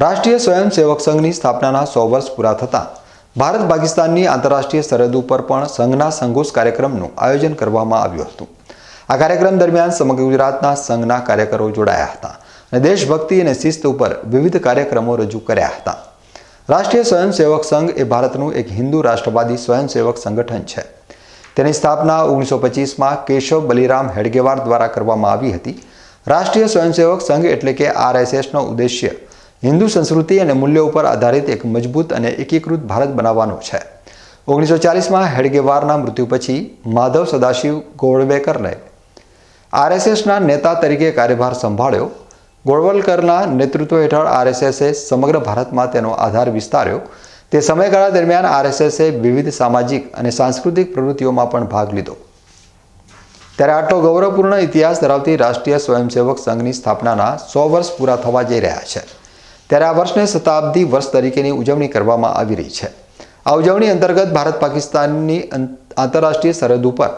રાષ્ટ્રીય સ્વયંસેવક સંઘની સ્થાપનાના સો વર્ષ પૂરા થતાં ભારત પાકિસ્તાનની આંતરરાષ્ટ્રીય સરહદ ઉપર પણ સંઘના સંઘોષ કાર્યક્રમનું આયોજન કરવામાં આવ્યું હતું. આ કાર્યક્રમ દરમિયાન સમગ્ર ગુજરાતના સંઘના કાર્યકરો જોડાયા હતા અને દેશભક્તિ અને શિસ્ત ઉપર વિવિધ કાર્યક્રમો રજૂ કર્યા હતા. રાષ્ટ્રીય સ્વયંસેવક સંઘ એ ભારતનું એક હિન્દુ રાષ્ટ્રવાદી સ્વયંસેવક સંગઠન છે. તેની સ્થાપના ઓગણીસો પચીસમાં કેશવ બલિરામ હેડગેવાર દ્વારા કરવામાં આવી હતી. રાષ્ટ્રીય સ્વયંસેવક સંઘ એટલે કે આરએસએસનો ઉદ્દેશ્ય હિન્દુ સંસ્કૃતિ અને મૂલ્યો ઉપર આધારિત એક મજબૂત અને એકીકૃત ભારત બનાવવાનો છે. ઓગણીસો ચાલીસમાં હેડગેવારના મૃત્યુ પછી માધવ સદાશિવ ગોળવેકરને આરએસએસના નેતા તરીકે કાર્યભાર સંભાળ્યો. ગોળવલકરના નેતૃત્વ હેઠળ આરએસએસે સમગ્ર ભારતમાં તેનો આધાર વિસ્તાર્યો. તે સમયગાળા દરમિયાન આરએસએસે વિવિધ સામાજિક અને સાંસ્કૃતિક પ્રવૃત્તિઓમાં પણ ભાગ લીધો. ત્યારે આટલો ગૌરવપૂર્ણ ઇતિહાસ ધરાવતી રાષ્ટ્રીય સ્વયંસેવક સંઘની સ્થાપનાના સો વર્ષ પૂરા થવા જઈ રહ્યા છે. ત્યારે આ વર્ષને શતાબ્દી વર્ષ તરીકેની ઉજવણી કરવામાં આવી રહી છે. આ ઉજવણી અંતર્ગત ભારત પાકિસ્તાનની આંતરરાષ્ટ્રીય સરહદ ઉપર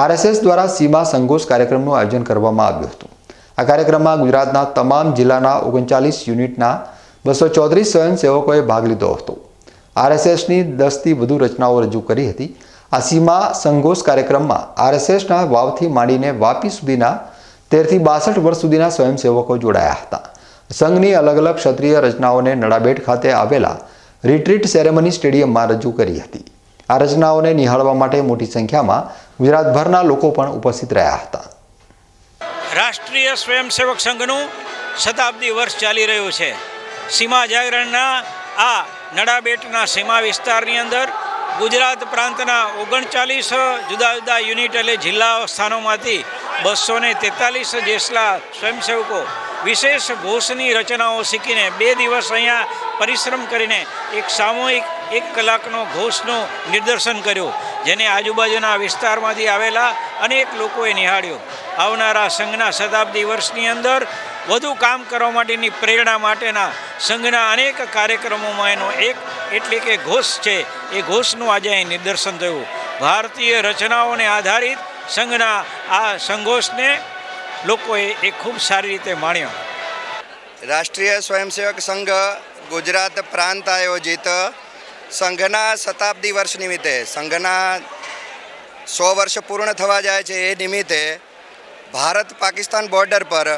આરએસએસ દ્વારા સીમા સંઘોષ કાર્યક્રમનું આયોજન કરવામાં આવ્યું હતું. આ કાર્યક્રમમાં ગુજરાતના તમામ જિલ્લાના ઓગણચાલીસ યુનિટના બસો ચોત્રીસ સ્વયંસેવકોએ ભાગ લીધો હતો. આરએસએસની દસથી વધુ રચનાઓ રજૂ કરી હતી. આ સીમા સંઘોષ કાર્યક્રમમાં આરએસએસના વાવથી માંડીને વાપી સુધીના તેરથી બાસઠ વર્ષ સુધીના સ્વયંસેવકો જોડાયા હતા. સંઘની અલગ અલગ ક્ષત્રિય રચનાઓને નડાબેટ ખાતે આવેલા રિટ્રીટ સેરેમની સ્ટેડિયમમાં રજૂ કરી હતી. આ રચનાઓને નિહાળવા માટે મોટી સંખ્યામાં ગુજરાતભરના લોકો પણ ઉપસ્થિત રહ્યા હતા. રાષ્ટ્રીય સ્વયંસેવક સંઘનું શતાબ્દી વર્ષ ચાલી રહ્યું છે. સીમા જાગરણના આ નડાબેટના સીમા વિસ્તારની અંદર ગુજરાત પ્રાંતના ઓગણચાલીસ જુદા જુદા યુનિટ એટલે જિલ્લા સ્થાનોમાંથી બસો ને તેતાલીસ જેટલા સ્વયંસેવકો વિશેષ ઘોષની રચનાઓ શીખીને બે દિવસ અહીંયા પરિશ્રમ કરીને એક સામૂહિક એક કલાકનો ઘોષનું નિદર્શન કર્યું, જેને આજુબાજુના વિસ્તારમાંથી આવેલા અનેક લોકોએ નિહાળ્યો. આવનારા સંઘના શતાબ્દી વર્ષની અંદર વધુ કામ કરવા માટેની પ્રેરણા માટેના સંઘના અનેક કાર્યક્રમોમાં એનો એક એટલે કે ઘોષ છે, એ ઘોષનું આજે અહીં નિદર્શન થયું. ભારતીય રચનાઓને આધારિત સંઘના આ સંઘોષને લોકોએ એ ખૂબ સારી રીતે માણ્યો. રાષ્ટ્રીય સ્વયંસેવક સંઘ ગુજરાત પ્રાંત આયોજિત સંઘના શતાબ્દી વર્ષ નિમિત્તે, સંઘના સો વર્ષ પૂર્ણ થવા જાય છે એ નિમિત્તે ભારત પાકિસ્તાન બોર્ડર પર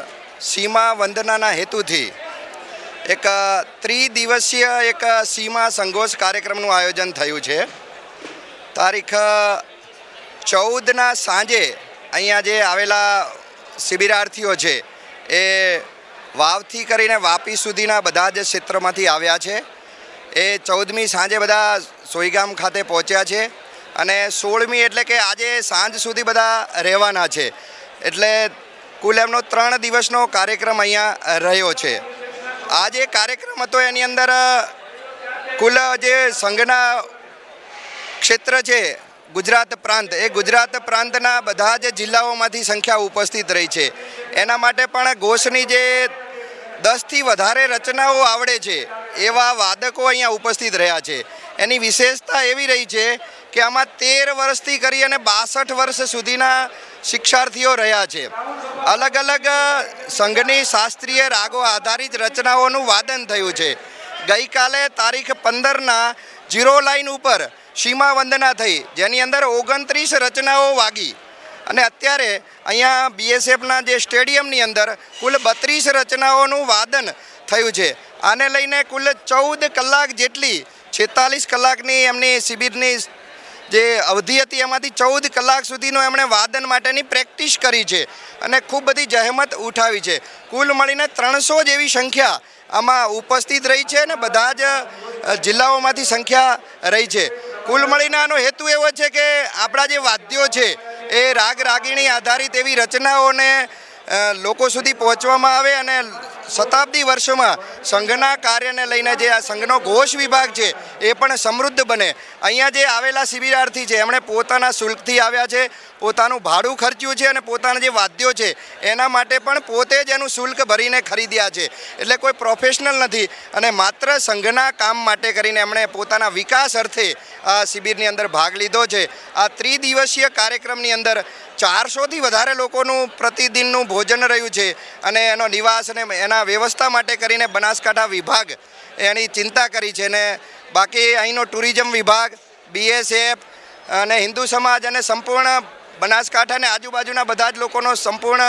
સીમા વંદનાના હેતુથી એક ત્રિદિવસીય એક સીમા સંઘોષ કાર્યક્રમનું આયોજન થયું છે. તારીખ ચૌદના સાંજે અહીંયા જે આવેલા શિબિરાર્થીઓ છે, એ વાવથી કરીને વાપી સુધીના બધા જ ક્ષેત્રમાંથી આવ્યા છે. એ ચૌદમી સાંજે બધા સોઈગામ ખાતે પહોંચ્યા છે અને સોળમી એટલે કે આજે સાંજ સુધી બધા રહેવાના છે. એટલે કુલ એમનો ત્રણ દિવસનો કાર્યક્રમ અહીંયા રહ્યો છે. આ જે કાર્યક્રમ હતો એની અંદર કુલ જે સંઘના ક્ષેત્ર છે ગુજરાત પ્રાંત. એ ગુજરાત પ્રાંતના બધા જ જિલ્લાઓમાંથી સંખ્યા ઉપસ્થિત રહી છે. એના માટે પણ ઘોષની જે દસથી વધારે રચનાઓ આવડે છે, એવા વાદકો અહીંયા ઉપસ્થિત રહ્યા છે. એની વિશેષતા એવી રહી છે કે આમાં તેર વર્ષથી કરી અને બાસઠ વર્ષ સુધીના શિક્ષાર્થીઓ રહ્યા છે. અલગ અલગ સંઘની શાસ્ત્રીય રાગો આધારિત રચનાઓનું વાદન થયું છે. ગઈકાલે તારીખ પંદરના જીરો લાઇન ઉપર સીમા વંદના થઈ, જેની અંદર ઓગણત્રીસ રચનાઓ વાગી. અને અત્યારે અહીંયા બીએસએફના જે સ્ટેડિયમની અંદર કુલ બત્રીસ રચનાઓનું વાદન થયું છે. આને લઈને કુલ ચૌદ કલાક જેટલી, છેતાલીસ કલાકની એમની શિબિરની જે અવધિ હતી, એમાંથી ચૌદ કલાક સુધીનો એમણે વાદન માટેની પ્રેક્ટિસ કરી છે અને ખૂબ બધી જહેમત ઉઠાવી છે. કુલ મળીને ત્રણસો જેવી સંખ્યા આમાં ઉપસ્થિત રહી છે અને બધા જ જિલ્લાઓમાંથી સંખ્યા રહી છે. કુલ મળીને આનો હેતુ એવો છે કે આપણા જે વાદ્યો છે એ રાગ રાગીણી આધારિત એવી રચનાઓને લોકો સુધી પહોંચવામાં આવે અને શતાબ્દી વર્ષોમાં સંઘના કાર્યને લઈને જે આ સંઘનો ઘોષ વિભાગ છે એ પણ સમૃદ્ધ બને. અહીંયા જે આવેલા શિબિરાર્થી છે, એમણે પોતાના શુલ્કથી આવ્યા છે. પોતાનું ભાડું ખર્ચ્યું છે અને પોતાના જે વાદ્યો છે, એના માટે પણ પોતે જ એનું શુલ્ક ભરીને ખરીદ્યા છે. એટલે કોઈ પ્રોફેશનલ નથી અને માત્ર સંઘના કામ માટે કરીને એમણે પોતાના વિકાસ અર્થે આ શિબિરની અંદર ભાગ લીધો છે. આ ત્રિદિવસીય કાર્યક્રમની અંદર ચારસોથી વધારે લોકોનું પ્રતિદિનનું ભોજન રહ્યું છે અને એનો નિવાસ અને એના વ્યવસ્થા માટે કરીને બનાસકાંઠા વિભાગ એની ચિંતા કરી છે ને બાકી અહીંનો ટુરિઝમ વિભાગ બીએસએફ અને હિન્દુ સમાજ અને સંપૂર્ણ બનાસકાંઠા અને આજુબાજુના બધા જ લોકોનો સંપૂર્ણ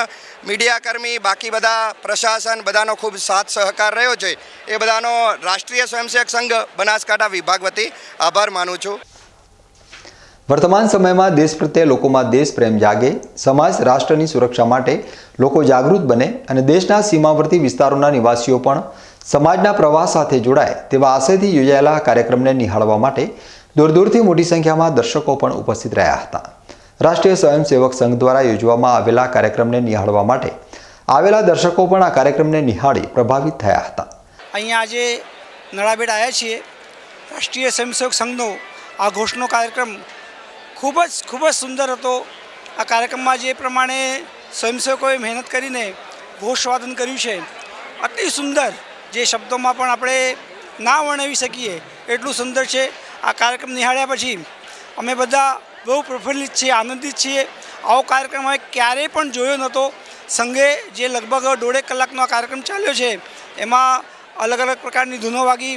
મીડિયાકર્મી બાકી બધા પ્રશાસન, બધાનો ખૂબ સાથ સહકાર રહ્યો છે. એ બધાનો રાષ્ટ્રીય સ્વયંસેવક સંઘ બનાસકાંઠા વિભાગ વતી આભાર માનું છું. વર્તમાન સમયમાં દેશ પ્રત્યે લોકોમાં દેશ પ્રેમ જાગે, સમાજ રાષ્ટ્રની સુરક્ષા માટે લોકો જાગૃત બને અને દેશના સીમાવર્તી વિસ્તારોના નિવાસીઓ પણ સમાજના પ્રવાહ સાથે જોડાય તેવા આશયથી યોજાયેલા કાર્યક્રમને નિહાળવા માટે દૂર દૂરથી મોટી સંખ્યામાં દર્શકો પણ ઉપસ્થિત રહ્યા હતા. રાષ્ટ્રીય સ્વયંસેવક સંઘ દ્વારા યોજવામાં આવેલા કાર્યક્રમને નિહાળવા માટે આવેલા દર્શકો પણ આ કાર્યક્રમને નિહાળી પ્રભાવિત થયા હતા. અહીંયા આજે નળાબેટ આવ્યા છીએ. રાષ્ટ્રીય સ્વયંસેવક સંઘનો આ ઘોષનો કાર્યક્રમ ખૂબ જ ખૂબ જ સુંદર હતો. આ કાર્યક્રમમાં જે પ્રમાણે સ્વયંસેવકોએ મહેનત કરીને ઘોષવાદન કર્યું છે, અતિ સુંદર જે શબ્દોમાં પણ આપણે ના વર્ણવી શકીએ એટલું સુંદર છે. આ કાર્યક્રમ નિહાળ્યા પછી અમે બધા બહુ પ્રફુલ્લિત છીએ આનંદિત છીએ. આવો કાર્યક્રમ અમે ક્યારેય પણ જોયો નહોતો. સંઘે જે લગભગ દોઢેક કલાકનો આ કાર્યક્રમ ચાલ્યો છે એમાં અલગ અલગ પ્રકારની ધૂનો વાગી.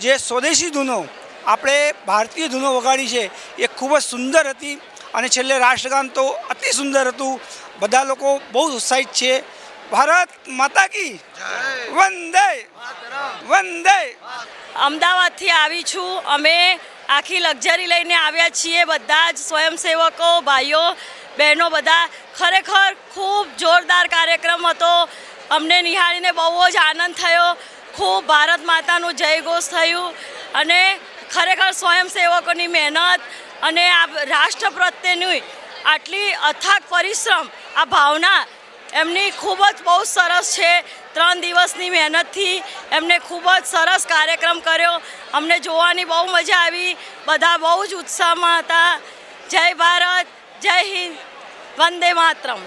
જે સ્વદેશી ધૂનો આપણે ભારતીય ધૂનો વગાડી છે એ ખૂબ જ સુંદર હતી અને છેલ્લે રાષ્ટ્રગાન તો અતિ સુંદર હતું. બધા લોકો બહુ ઉત્સાહિત છે. ભારત માતા કી વંદે. વંદે. અમદાવાદથી આવી છું. અમે આખી લક્ઝરી લઈને આવ્યા છીએ બધા જ સ્વયંસેવકો, ભાઈઓ, બહેનો બધા. ખરેખર ખૂબ જોરદાર કાર્યક્રમ હતો. અમને નિહાળીને બહુ જ આનંદ થયો. ખૂબ ભારત માતાનું જયઘોષ થયું. અને ખરેખર સ્વયંસેવકોની મહેનત અને આ રાષ્ટ્ર પ્રત્યેની આટલી અથાગ પરિશ્રમ, આ ભાવના એમની ખૂબ જ બહુ સરસ છે. ત્રણ દિવસની મહેનતથી એમને ખૂબ જ સરસ કાર્યક્રમ કર્યો. અમને જોવાની બહુ મજા આવી. બધા બહુ જ ઉત્સાહમાં હતા. જય ભારત, જય હિન્દ, વંદે માતરમ.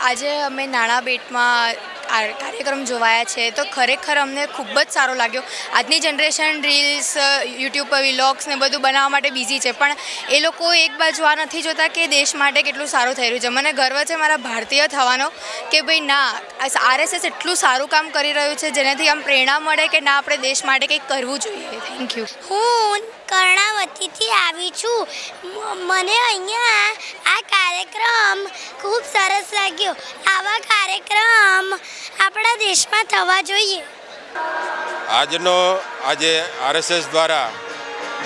આજે અમે નાણાં બેટમાં આ કાર્યક્રમ જોવાયા છે, તો ખરેખર અમને ખૂબ જ સારો લાગ્યો. આજની જનરેશન રીલ્સ યુટ્યુબ પર વિલોગ્સ ને બધું બનાવવા માટે બિઝી છે, પણ એ લોકો એક બાજુ આ નથી જોતા કે દેશ માટે કેટલું સારું થઈ રહ્યું છે. મને ગર્વ છે મારા ભારતીય થવાનો કે ભાઈ ના આરએસએસ એટલું સારું કામ કરી રહ્યું છે, જેનાથી આમ પ્રેરણા મળે કે ના, આપણે દેશ માટે કંઈક કરવું જોઈએ. થેન્ક યુ હું કર્ણાવતીથી આવી છું. મને અહીંયા આ કાર્યક્રમ ખૂબ સરસ લાગ્યો. આવા કાર્યક્રમ આપણા દેશમાં થવા જોઈએ. આજનો આજે આરએસએસ દ્વારા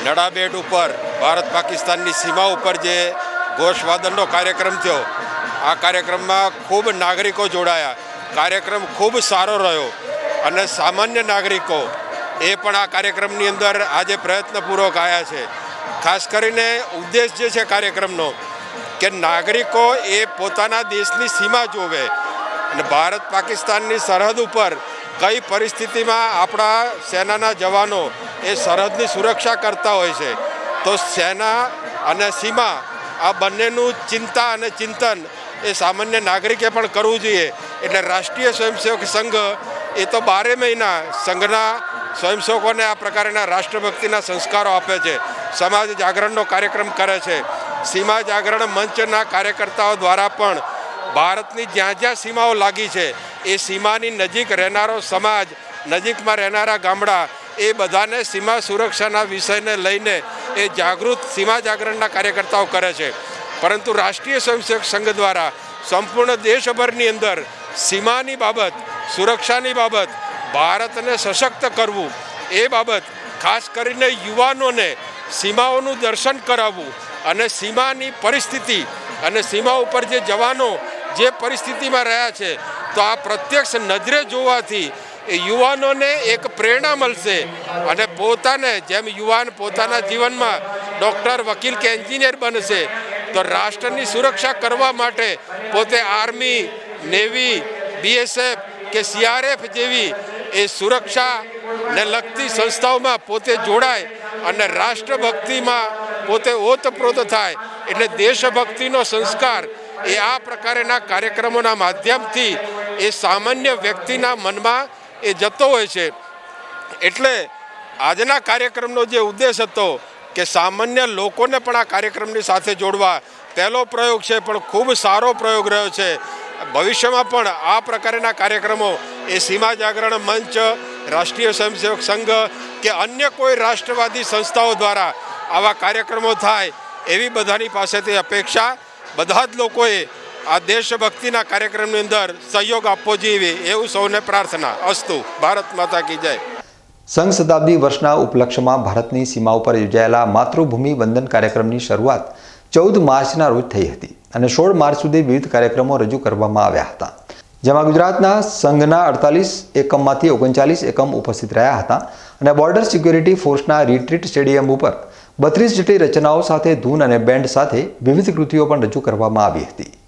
નડાબેટ ઉપર ભારત પાકિસ્તાનની સીમા ઉપર જે ઘોષવાદનનો કાર્યક્રમ થયો, આ કાર્યક્રમમાં ખૂબ નાગરિકો જોડાયા. કાર્યક્રમ ખૂબ સારો રહ્યો અને સામાન્ય નાગરિકો એ પણ આ કાર્યક્રમની અંદર આજે પ્રયત્નપૂર્વક આવ્યા છે. ખાસ કરીને ઉદ્દેશ જે છે કાર્યક્રમનો, કે નાગરિકો એ પોતાના દેશની સીમા જોવે અને ભારત પાકિસ્તાનની સરહદ ઉપર કઈ પરિસ્થિતિમાં આપણા સેનાના જવાનો એ સરહદની સુરક્ષા કરતા હોય છે, તો સેના અને સીમા આ બંનેનું ચિંતા અને ચિંતન એ સામાન્ય નાગરિકે પણ કરવું જોઈએ. એટલે રાષ્ટ્રીય સ્વયંસેવક સંઘ એ તો બારે મહિના સંઘના સ્વયંસેવકોને આ પ્રકારના રાષ્ટ્રભક્તિના સંસ્કારો આપે છે. સમાજ જાગરણનો કાર્યક્રમ કરે છે. સીમા જાગરણ મંચના કાર્યકર્તાઓ દ્વારા પણ ભારતની જ્યાં જ્યાં સીમાઓ લાગી છે, એ સીમાની નજીક રહેનારો સમાજ, નજીકમાં રહેનારા ગામડા, એ બધાને સીમા સુરક્ષાના વિષયને લઈને એ જાગૃત, સીમા જાગરણના કાર્યકર્તાઓ કરે છે. પરંતુ રાષ્ટ્રીય સ્વયંસેવક સંઘ દ્વારા સંપૂર્ણ દેશભરની અંદર સીમાની બાબત, સુરક્ષાની બાબત, ભારતને સશક્ત કરવું, એ બાબત ખાસ કરીને યુવાનોને સીમાઓનું દર્શન કરાવવું અને સીમાની પરિસ્થિતિ અને સીમા ઉપર જે જવાનો જે પરિસ્થિતિમાં રહ્યા છે, તો આ પ્રત્યક્ષ નજરે જોવાથી એ યુવાનોને એક પ્રેરણા મળશે અને પોતાને, જેમ યુવાન પોતાના જીવનમાં ડૉક્ટર, વકીલ કે એન્જિનિયર બનશે, તો રાષ્ટ્રની સુરક્ષા કરવા માટે પોતે આર્મી, નેવી, બીએસએફ કે સીઆરએફ જેવી એ સુરક્ષાને લગતી સંસ્થાઓમાં પોતે જોડાય અને રાષ્ટ્રભક્તિમાં પોતે ઓતપ્રોત થાય, એટલે દેશભક્તિનો સંસ્કાર એ આ પ્રકારના કાર્યક્રમોના માધ્યમથી એ સામાન્ય વ્યક્તિના મનમાં એ જતો હોય છે. એટલે આજના કાર્યક્રમનો જે ઉદ્દેશ હતો કે સામાન્ય લોકોને પણ આ કાર્યક્રમની સાથે જોડવા, પહેલો પ્રયોગ છે પણ ખૂબ સારો પ્રયોગ રહ્યો છે. ભવિષ્યમાં પણ આ પ્રકારના કાર્યક્રમો એ સીમા જાગરણ મંચ, રાષ્ટ્રીય સ્વયંસેવક સંઘ કે અન્ય કોઈ રાષ્ટ્રવાદી સંસ્થાઓ દ્વારા આવા કાર્યક્રમો થાય એવી બધાની પાસેથી અપેક્ષા બધા જ લોકોએ આ દેશભક્તિના કાર્યક્રમની અંદર સહયોગ આપવો જોઈએ એવું સૌને પ્રાર્થના. અસ્તુ. ભારત માતા કી જય. સંઘ શતાબ્દી વર્ષના ઉપલક્ષ્યમાં ભારતની સીમા ઉપર યોજાયેલા માતૃભૂમિ વંદન કાર્યક્રમની શરૂઆત ચૌદ માર્ચના રોજ થઈ હતી અને સોળ માર્ચ સુધી વિવિધ કાર્યક્રમો રજૂ કરવામાં આવ્યા હતા. જેમાં ગુજરાતના સંઘના અડતાલીસ એકમમાંથી ઓગણચાલીસ એકમ ઉપસ્થિત રહ્યા હતા અને બોર્ડર સિક્યુરિટી ફોર્સના રિટ્રીટ સ્ટેડિયમ ઉપર બત્રીસ જેટલી રચનાઓ સાથે ધૂન અને બેન્ડ સાથે વિવિધ કૃતિઓ પણ રજૂ કરવામાં આવી હતી.